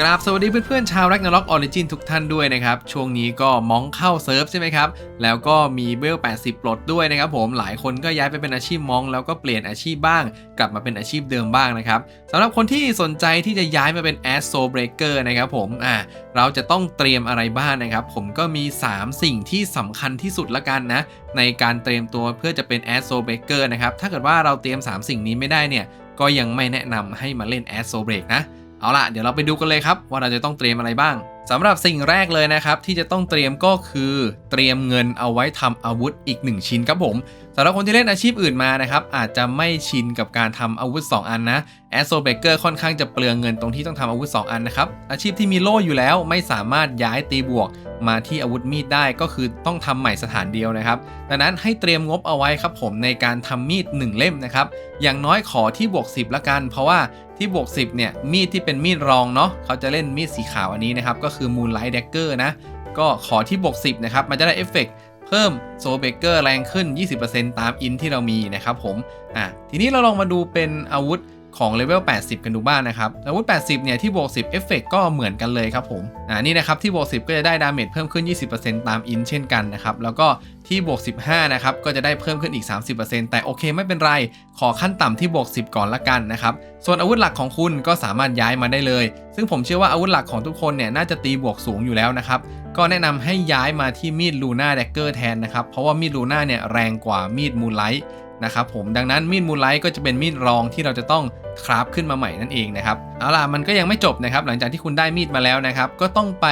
กราบสวัสดีเพื่อนๆชาว Ragnarok Origin ทุกท่านด้วยนะครับ ช่วงนี้ก็มองเข้าเซิร์ฟใช่ไหมครับ แล้วก็มีเวล80 ปลดด้วยนะครับผมหลายคนก็ย้ายไปเป็นอาชีพมองแล้วก็เปลี่ยนอาชีพบ้าง กลับมาเป็นอาชีพเดิมบ้างนะครับสำหรับคนที่สนใจที่จะย้ายมาเป็น a s s o Breaker นะครับผมอ่าเราจะต้องเตรียมอะไรบ้างนะครับ ผมก็มี 3 สิ่งที่สำคัญที่สุดละกันนะ ในการเตรียมตัวเพื่อจะเป็น a s s o Breaker นะครับถ้าเกิดว่าเราเตรียม 3 สิ่งนี้ไม่ได้เนี่ยก็ยังไม่แนะนำให้มาเล่น a s s o Break นะ เอาล่ะเดี๋ยวเราไปดูกันเลยครับ ว่าเราจะต้องเตรียมอะไรบ้างสำหรับสิ่งแรกเลยนะครับ ที่จะต้องเตรียมก็คือเตรียมเงินเอาไว้ทำอาวุธอีก 1 ชิ้นครับผมสำหรับคนที่เล่นอาชีพอื่นมานะครับอาจจะไม่ชินกับการทำอาวุธ 2 อันนะแอสโซเบเกอร์ค่อนข้างจะเปลืองเงินตรงที่ต้องทำอาวุธ 2 อันนะครับ อาชีพที่มีโล่อยู่แล้วไม่สามารถย้ายตีบวก มาที่อาวุธมีดได้ก็คือต้องทำใหม่สถานเดียวนะครับ ดังนั้นให้เตรียมงบเอาไว้ครับผมในการทำมีด 1 เล่มนะครับ อย่างน้อยขอที่บวก 10 ละกัน เพราะว่าที่บวก 10 เนี่ย มีดที่เป็นมีดรองเนาะเขาจะเล่นมีดสีขาวอันนี้นะครับก็คือ Moonlight Dagger นะก็ขอที่บวก 10 นะครับมันจะได้เอฟเฟกเพิ่มโซเบเกอร์แรงขึ้น 20%ตามอินที่เรามีนะครับผมอะทีนี้เราลองมาดูเป็นอาวุธ ของเลเวล 80 กันดูบ้างนะครับอาวุธ 80 เนี่ยที่บวก 10 เอฟเฟกก็เหมือนกันเลยครับผม อ่า นี่นะครับที่บวก 10 ก็จะได้ดาเมจเพิ่มขึ้น 20%ตามอินเช่นกันนะครับ แล้วก็ที่บวก 15 นะครับ ก็จะได้เพิ่มขึ้นอีก 30%แต่โอเคไม่เป็นไร ขอขั้นต่ำที่บวก 10 ก่อนละกันนะครับ ส่วนอาวุธหลักของคุณก็สามารถย้ายมาได้เลย ซึ่งผมเชื่อว่าอาวุธหลักของทุกคนเนี่ยน่าจะตีบวกสูงอยู่แล้วนะครับ ก็แนะนำให้ย้ายมาที่มีดลูน่าแดกเกอร์แทนนะครับ เพราะว่ามีดลูน่าเนี่ยแรงกว่ามีดมูลไลท์นะครับผมดังนั้นมีดมูลไลท์ก็จะเป็นมีดรองที่เราจะต้อง คราฟขึ้นมาใหม่นั่นเองนะครับเอาล่ะมันก็ยังไม่จบนะครับหลังจากที่คุณได้มีดมาแล้วนะครับก็ต้องไป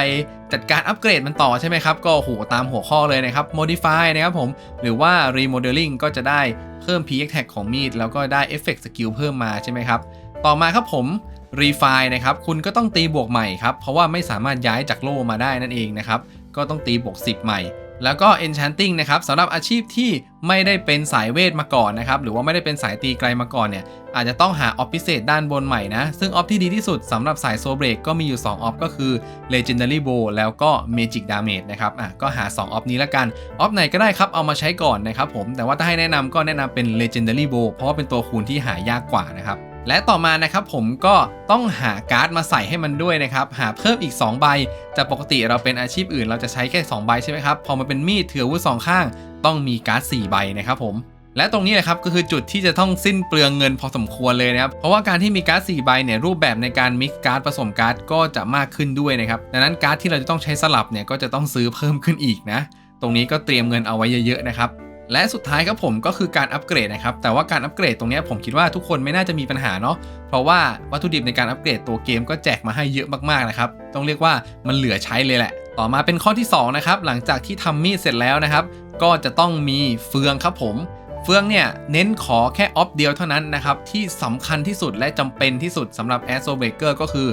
จัดการอัปเกรดมันต่อใช่ไหมครับก็โหตามหัวข้อเลยนะครับ modify นะครับผมหรือว่า remodeling ก็จะได้เพิ่ม p x tag ของมีดแล้วก็ได้ effect skill เพิ่มมาใช่ไหมครับต่อมาครับผม refine นะครับ คุณก็ต้องตีบวกใหม่ครับ เพราะว่าไม่สามารถย้ายจากโล่มาได้นั่นเองนะครับ ก็ต้องตีบวก 10 ใหม่ แล้วก็ enchanting นะครับสำหรับอาชีพที่ไม่ได้เป็นสายเวทมาก่อนนะครับ หรือว่าไม่ได้เป็นสายตีไกลมาก่อนเนี่ย อาจจะต้องหาออฟพิเศษด้านบนใหม่นะ ซึ่งออฟที่ดีที่สุดสำหรับสายโซเบรกก็มีอยู่ 2 ออฟก็คือ legendary bow แล้วก็ magic damage นะครับ อะ ก็หา 2 ออฟนี้ละกัน ออฟไหนก็ได้ครับ เอามาใช้ก่อนนะครับผม แต่ว่าถ้าให้แนะนำก็แนะนำเป็น legendary bow เพราะว่าเป็นตัวคูณที่หายากกว่านะครับ และต่อมานะครับผมก็ต้องหาการ์ดมาใส่ให้มันด้วยนะครับ หาเพิ่มอีก 2 ใบจากปกติเราเป็นอาชีพอื่น เราจะใช้แค่ 2 ใบใช่ไหมครับ พอมาเป็นมีดถืออาวุธสองข้าง ต้องมีการ์ด4ใบนะครับผมและตรงนี้แหละครับก็คือจุดที่จะต้องสิ้นเปลืองเงินพอสมควรเลยนะครับ เพราะว่าการที่มีการ์ด4ใบเนี่ยรูปแบบในการมิกการ์ดผสมการ์ดก็จะมากขึ้นด้วยนะครับ ดังนั้นการ์ดที่เราจะต้องใช้สลับเนี่ยก็จะต้องซื้อเพิ่มขึ้นอีกนะ ตรงนี้ก็เตรียมเงินเอาไว้เยอะๆนะครับ และสุดท้ายครับผมก็คือการอัปเกรดนะครับ แต่ว่าการอัปเกรดตรงนี้ผมคิดว่าทุกคนไม่น่าจะมีปัญหาเนาะเพราะว่าวัตถุดิบในการอัปเกรดตัวเกมก็แจกมาให้เยอะมากๆนะครับต้องเรียกว่ามันเหลือใช้เลยแหละ ต่อมาเป็นข้อที่2นะครับหลังจากที่ทำมีดเสร็จแล้วนะครับ ก็จะต้องมีเฟืองครับผมเฟืองเนี่ยเน้นขอแค่ออฟเดียวเท่านั้นนะครับที่สำคัญที่สุดและจำเป็นที่สุดสำหรับ a s s o b r e a k e r ก็คือ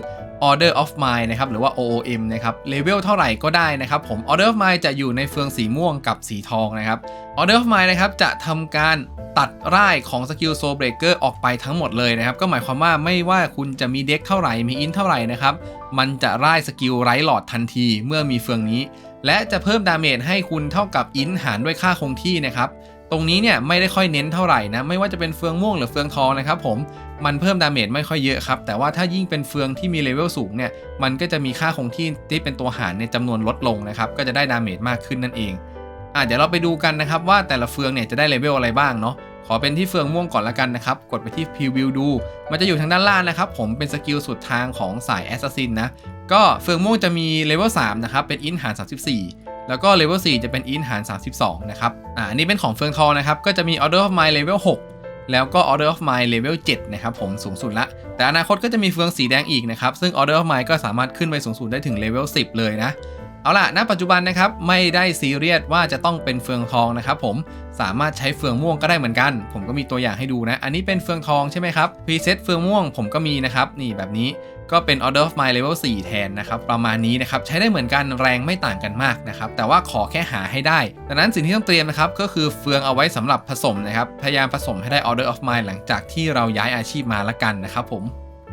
Order of Mine นะครับหรือว่า OOM นะครับเลเวลเท่าไหร่ก็ได้นะครับผม Order of Mine จะอยู่ในเฟืองสีม่วงกับสีทองนะครับ Order of Mine นะครับจะทำการตัดร่ายของสกิลโซเบรกเกอร์ออกไปทั้งหมดเลยนะครับ ก็หมายความว่าไม่ว่าคุณจะมีเด็กเท่าไหร่มีอินเท่าไหร่นะครับมันจะร่ายสกิลไร้หลอดทันทีเมื่อมีเฟืองนี้ และจะเพิ่มดาเมจให้คุณเท่ากับอินหารด้วยค่าคงที่นะครับ ตรงนี้เนี่ยไม่ได้ค่อยเน้นเท่าไหร่นะไม่ว่าจะเป็นเฟืองม่วงหรือเฟืองทองนะครับผมมันเพิ่มดาเมจไม่ค่อยเยอะครับแต่ว่าถ้ายิ่งเป็นเฟืองที่มีเลเวลสูงเนี่ยมันก็จะมีค่าคงที่ที่เป็นตัวหารในจำนวนลดลงนะครับก็จะได้ดาเมจมากขึ้นนั่นเองอะเดี๋ยวเราไปดูกันนะครับว่าแต่ละเฟืองเนี่ยจะได้เลเวลอะไรบ้างเนาะขอเป็นที่เฟืองม่วงก่อนละกันนะครับ กดไปที่พรีวิวดู มันจะอยู่ทางด้านล่างนะครับ ผมเป็นสกิลสุดทางของสายแอสซัสซินนะ ก็เฟืองม่วงจะมีเลเวล3นะครับ เป็นอินหาร 34 แล้วก็เลเวล4จะเป็นอินหาร 32 นะครับ อ่าอันนี้เป็นของเฟืองทองนะครับ ก็จะมี Order of My Level 6 แล้วก็ Order of My Level 7 นะครับผมสูงสุดละ แต่อนาคตก็จะมีเฟืองสีแดงอีกนะครับ ซึ่ง Order of My ก็สามารถขึ้นไปสูงสุดได้ถึงเลเวล10 เลยนะ เอาล่ะ ณ ปัจจุบันนะครับ ไม่ได้ซีเรียสว่าจะต้องเป็นเฟืองทองนะครับผม สามารถใช้เฟืองม่วงก็ได้เหมือนกัน ผมก็มีตัวอย่างให้ดูนะ อันนี้เป็นเฟืองทองใช่ไหมครับ พรีเซตเฟืองม่วงผมก็มีนะครับ นี่แบบนี้ ก็เป็น Order of My Level 4 แทนนะครับ ประมาณนี้นะครับ ใช้ได้เหมือนกันแรงไม่ต่างกันมากนะครับ แต่ว่าขอแค่หาให้ได้ดังนั้นสิ่งที่ต้องเตรียมนะครับ ก็คือเฟืองเอาไว้สำหรับผสมนะครับ พยายามผสมให้ได้ Order of My หลังจากที่เราย้ายอาชีพมาละกันนะครับผม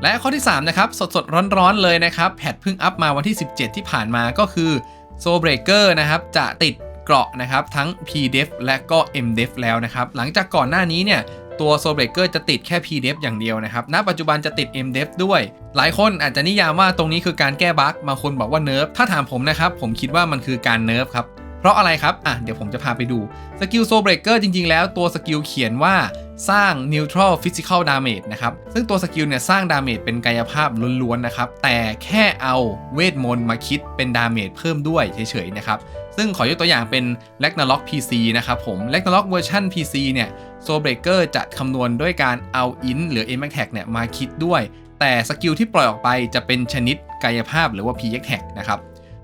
และข้อที่ 3 นะครับ สดๆ ร้อนๆ เลยนะครับ แพทเพิ่งอัพมาวันที่ 17 ที่ผ่านมาก็คือโซเบรเกอร์นะครับ จะติดเกราะนะครับ ทั้ง PDEF และก็ MDEF แล้วนะครับ หลังจากก่อนหน้านี้เนี่ย ตัว Soul Breaker จะติดแค่ PDF อย่างเดียวนะครับ ณ ปัจจุบันจะติด MDEF ด้วย หลายคนอาจจะนิยามว่าตรงนี้คือการแก้บั๊กบางคนบอกว่าเนิร์ฟถ้าถามผมนะครับผมคิดว่ามันคือการเนิร์ฟครับ เพราะอะไรครับ อะ เดี๋ยวผมจะพาไปดู สกิล Soul Breaker จริง ๆ แล้วตัวสกิลเขียนว่าสร้าง neutral physical damage นะครับ ซึ่งตัวสกิลเนี่ยสร้างดาเมจเป็นกายภาพล้วนๆนะครับ แต่แค่เอาเวทมนต์มาคิดเป็นดาเมจเพิ่มด้วยเฉยๆนะครับ ซึ่งขอยกตัวอย่างเป็น Ragnarok PC นะครับผม Ragnarok เวอร์ชัน PC เนี่ย Soul Breaker จะคำนวณด้วยการเอา int หรือ m a x tag เนี่ยมาคิดด้วย แต่สกิลที่ปล่อยออกไปจะเป็นชนิดกายภาพหรือว่า PX tag นะครับ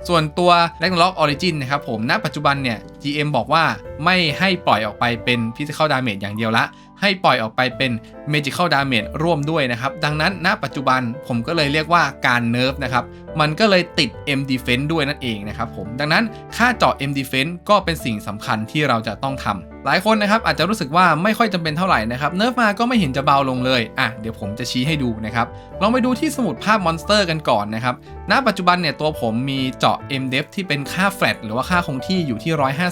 ส่วนตัว Ragnarok Origin นะครับผมณปัจจุบันเนี่ย GM บอกว่าไม่ให้ปล่อยออกไปเป็น Physical Damage อย่างเดียวละ ให้ปล่อยออกไปเป็น Magical Damage ร่วมด้วยนะครับ ดังนั้นณปัจจุบันผมก็เลยเรียกว่าการเนิร์ฟนะครับ มันก็เลยติด M Defense ด้วยนั่นเองนะครับผม ดังนั้นค่าเจาะ M Defense ก็เป็นสิ่งสำคัญที่เราจะต้องทำ หลายคนนะครับอาจจะรู้สึกว่าไม่ค่อยจำเป็นเท่าไหร่นะครับเนิร์ฟมาก็ไม่เห็นจะเบาลงเลยอะเดี๋ยวผมจะชี้ให้ดูนะครับลองไปดูที่สมุดภาพมอนสเตอร์กันก่อนนะครับณปัจจุบันเนี่ยตัวผมมีเจาะ M Def ที่เป็นค่า flat หรือว่าค่าคงที่อยู่ที่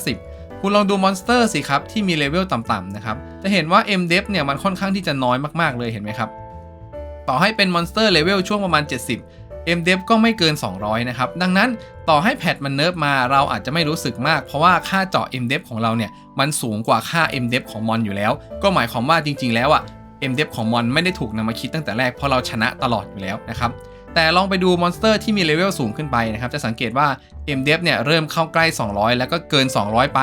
150 คุณลองดูมอนสเตอร์สิครับที่มีเลเวลต่ำๆนะครับจะเห็นว่า M Def เนี่ยมันค่อนข้างที่จะน้อยมากๆเลยเห็นไหมครับต่อให้เป็นมอนสเตอร์เลเวลช่วงประมาณ 70 M Def ก็ไม่เกิน 200 นะครับ ดังนั้นต่อให้แพทมันเนิร์ฟมาเราอาจจะไม่รู้สึกมาก เพราะว่าค่าเจาะ M Def ของเราเนี่ยมันสูงกว่าค่า M Def ของมอนอยู่แล้ว ก็หมายความว่าจริง ๆ แล้วอะ M Def ของมอนไม่ได้ถูกนำมาคิดตั้งแต่แรกเพราะเราชนะตลอดอยู่แล้วนะครับแต่ลองไปดูมอนสเตอร์ที่มีเลเวลสูงขึ้นไปนะครับ จะสังเกตว่า M Def เนี่ยเริ่มเข้าใกล้ 200 แล้วก็เกิน 200 ไป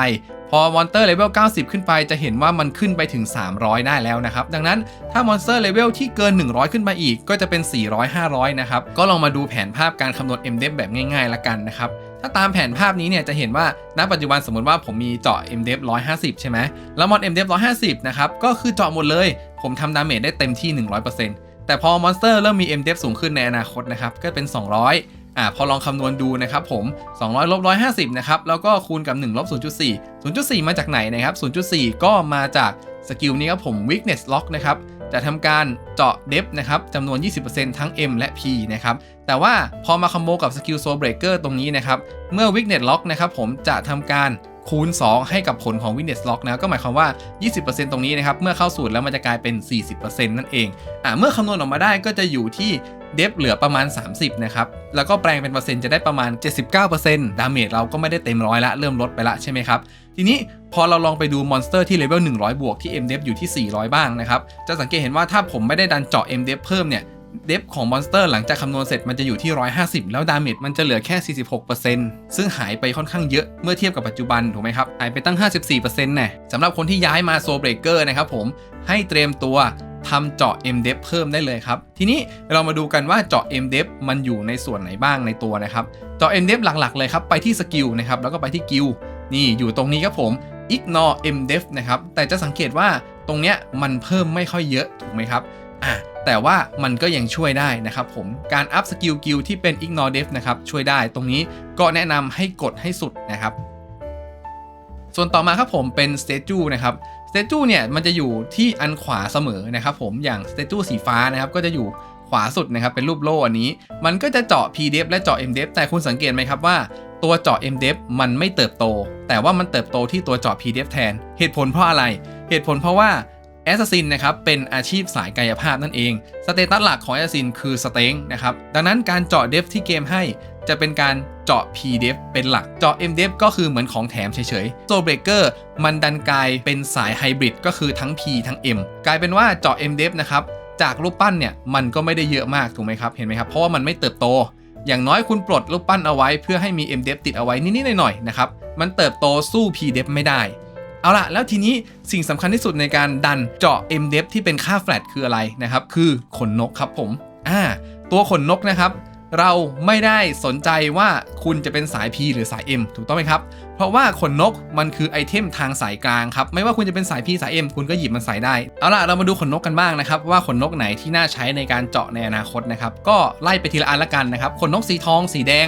พอมอนสเตอร์เลเวล 90 ขึ้นไปจะเห็นว่ามันขึ้นไปถึง 300 ได้แล้วนะครับ ดังนั้นถ้ามอนสเตอร์เลเวลที่เกิน 100 ขึ้นไปอีก ก็จะเป็น 400 500 นะครับ ก็ลองมาดูแผนภาพการคำนวณ M Def แบบง่ายๆละกันนะครับ ถ้าตามแผนภาพนี้เนี่ยจะเห็นว่าณปัจจุบันสมมติว่าผมมีเจาะ M Def 150 ใช่ไหมแล้วมอน M Def 150 นะครับ ก็คือเจาะหมดเลย ผมทำดาเมจได้เต็มที่ 100%แต่พอมอนสเตอร์เริ่มมี M Def สูงขึ้นในอนาคตนะครับก็เป็น 200อ่าพอลองคำนวณดูนะครับผม 200ลบ150 นะครับ แล้วก็คูณกับ 1 ลบ 0.4 0.4 มาจากไหนนะครับ 0.4 ก็มาจากสกิลนี้ครับผม weakness lock นะครับจะทำการเจาะเดฟนะครับจำนวน 20%ทั้ง M และ P นะครับแต่ว่าพอมาคอมโบกับสกิลโซเบรกเกอร์ตรงนี้นะครับเมื่อ weakness lock นะครับผมจะทำการคูณ 2 ให้กับผลของ weakness lock นะก็หมายความว่า 20%ตรงนี้นะครับ เมื่อเข้าสูตรแล้วมันจะกลายเป็น 40%นั่นเองอ่าเมื่อคำนวณออกมาได้ก็จะอยู่ที่เดฟเหลือประมาณ 30 นะครับ แล้วก็แปลงเป็นเปอร์เซ็นต์จะได้ประมาณ 79%ดาเมจเราก็ไม่ได้เต็มร้อยละ เริ่มลดไปละใช่ไหมครับ ทีนี้พอเราลองไปดูมอนสเตอร์ที่เลเวล100 บวกที่ MDEF อยู่ที่ 400 บ้างนะครับ จะสังเกตเห็นว่าถ้าผมไม่ได้ดันเจาะ MDEF เพิ่มเนี่ยเดฟของมอนสเตอร์หลังจากคำนวณเสร็จมันจะอยู่ที่ 150 แล้วดาเมจมันจะเหลือแค่ 46%ซึ่งหายไปค่อนข้างเยอะเมื่อเทียบกับปัจจุบัน ถูกไหมครับ หายไปตั้ง 54%แน่สำหรับคนที่ย้ายมาโซเบรกเกอร์นะครับผมให้เตรียมตัวทำเจาะ MDEF เพิ่มได้เลยครับ ทีนี้เรามาดูกันว่าเจาะ MDEF มันอยู่ในส่วนไหนบ้างในตัวนะครับ เจาะ MDEF หลักๆเลยครับ ไปที่สกิลนะครับแล้วก็ไปที่กิล นี่อยู่ตรงนี้ครับผม ignore MDEF นะครับ แต่จะสังเกตว่าตรงเนี้ยมันเพิ่มไม่ค่อยเยอะถูกไหมครับอะแต่ว่ามันก็ยังช่วยได้นะครับผม การอัพสกิลกิลที่เป็น ignore def นะครับ ช่วยได้ตรงนี้ก็แนะนำให้กดให้สุดนะครับ ส่วนต่อมาครับผมเป็น statue นะครับ statue เนี่ยมันจะอยู่ที่อันขวาเสมอนะครับผมอย่าง statue สีฟ้านะครับก็จะอยู่ขวาสุดนะครับเป็นรูปโล่อันนี้ มันก็จะเจาะ pdef และเจาะ mdef แต่คุณสังเกตไหมครับว่า ตัวเจาะ mdef มันไม่เติบโต แต่ว่ามันเติบโตที่ตัวเจาะ pdef แทน เหตุผลเพราะอะไร เหตุผลเพราะว่าแอสซัสซินนะครับเป็นอาชีพสายกายภาพนั่นเอง สเตตัสหลักของแอสซัสซินคือสเต็งนะครับ ดังนั้นการเจาะเดฟที่เกมให้จะเป็นการเจาะ P def เป็นหลัก เจาะ M def ก็คือเหมือนของแถมเฉยๆโซเบรกเกอร์มันดันกลายเป็นสายไฮบริดก็คือทั้ง P ทั้ง M กลายเป็นว่าเจาะ M def นะครับ จากรูปปั้นเนี่ยมันก็ไม่ได้เยอะมากถูกไหมครับ เห็นไหมครับ เพราะว่ามันไม่เติบโต อย่างน้อยคุณปลดรูปปั้นเอาไว้เพื่อให้มี M def ติดเอาไว้นิดๆหน่อยๆนะครับ มันเติบโตสู้ P def ไม่ได้ เอาล่ะแล้วทีนี้สิ่งสำคัญที่สุดในการดันเจาะ M def ที่เป็นค่าแฟลตคืออะไรนะครับ คือขนนกครับผม อ่า ตัวขนนกนะครับ เราไม่ได้สนใจว่าคุณจะเป็นสาย P หรือสาย M ถูกต้องไหมครับ เพราะว่าขนนกมันคือไอเทมทางสายกลางครับ ไม่ว่าคุณจะเป็นสาย P สาย M คุณก็หยิบมันใส่ได้ เอาล่ะ เรามาดูขนนกกันบ้างนะครับ ว่าขนนกไหนที่น่าใช้ในการเจาะในอนาคตนะครับ ก็ไล่ไปทีละอันละกันนะครับ ขนนกสีทอง สีแดง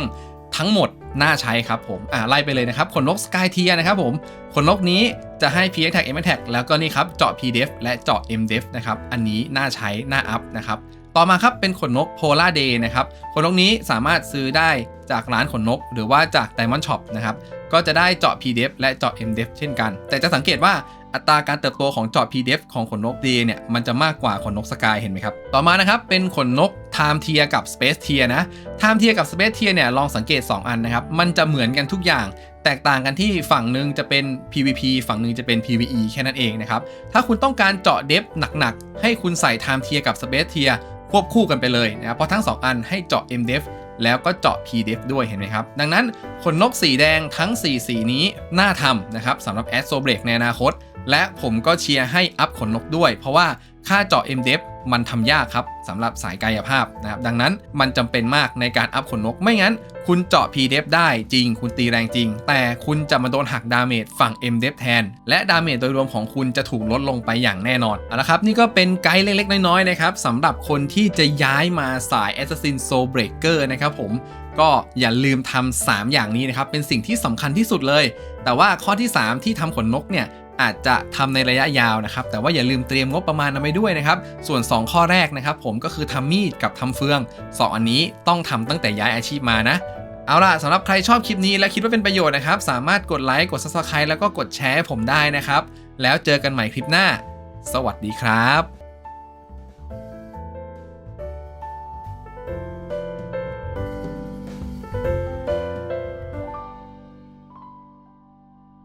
ทั้งหมดน่าใช้ครับผม อ่าไล่ไปเลยนะครับ ขนนกสกายเทียนะครับผม ขนนกนี้จะให้ PX Tag M Tag แล้วก็นี่ครับ เจาะ PDEF และเจาะ MDEF นะครับ อันนี้น่าใช้ น่าอัพนะครับ ต่อมาครับเป็นขนนก Polar Day นะครับขนนกนี้สามารถซื้อได้จากร้านขนนก หรือว่าจาก Diamond Shop นะครับก็จะได้เจาะ PDF และเจาะ MDF เช่นกัน แต่จะสังเกตว่าอัตราการเติบโตของเจาะ PDF ของขนนก DA เนี่ยมันจะมากกว่าขนนกสกายเห็นไหมครับ ต่อมานะครับเป็นขนนก Time Tier กับ Space Tier นะ Time Tier กับ Space Tier เนี่ยลองสังเกต 2 อันนะครับ มันจะเหมือนกันทุกอย่าง แตกต่างกันที่ฝั่งหนึ่งจะเป็น PVP ฝั่งหนึ่งจะเป็น PVE แค่นั้นเองนะครับ ถ้าคุณต้องการเจาะเดฟหนักๆ ให้คุณใส่ Time Tier กับ Space Tier ควบคู่กันไปเลยนะครับเพราะทั้ง 2 อันให้เจาะ MDef แล้วก็เจาะ PDef ด้วยเห็นไหมครับ ดังนั้นขนนกสีแดงทั้ง 4 สีนี้น่าทำนะครับสำหรับ a d s o b r e a k ในอนาคต และผมก็เชียร์ให้อัพขนนกด้วย เพราะว่าค่าเจาะ MDef มันทำยากครับสำหรับสายกายภาพนะครับดังนั้นมันจำเป็นมากในการอัพขนนกไม่งั้น คุณเจาะ PDef ได้จริง คุณตีแรงจริง แต่คุณจะมาโดนหักดาเมจฝั่ง MDef แทน และดาเมจโดยรวมของคุณจะถูกลดลงไปอย่างแน่นอนเอาละครับ นี่ก็เป็นไกด์เล็กๆ น้อยๆนะครับสำหรับคนที่จะย้ายมาสาย Assassin Soul Breaker นะครับผมก็อย่าลืมทำ3อย่างนี้นะครับ เป็นสิ่งที่สำคัญที่สุดเลย แต่ว่าข้อที่ 3 ที่ทำขนนกเนี่ย อาจจะทำในระยะยาวนะครับ แต่ว่าอย่าลืมเตรียมงบประมาณเอาไว้ด้วยนะครับ ส่วน 2 ข้อแรกนะครับผมก็คือทำมีดกับทำเฟือง 2 อันนี้ต้องทำตั้งแต่ย้ายอาชีพมานะเอาล่ะสำหรับใครชอบคลิปนี้และคิดว่าเป็นประโยชน์นะครับ สามารถกดไลค์กด subscribe แล้วก็กดแชร์ผมได้นะครับ แล้วเจอกันใหม่คลิปหน้า สวัสดีครับ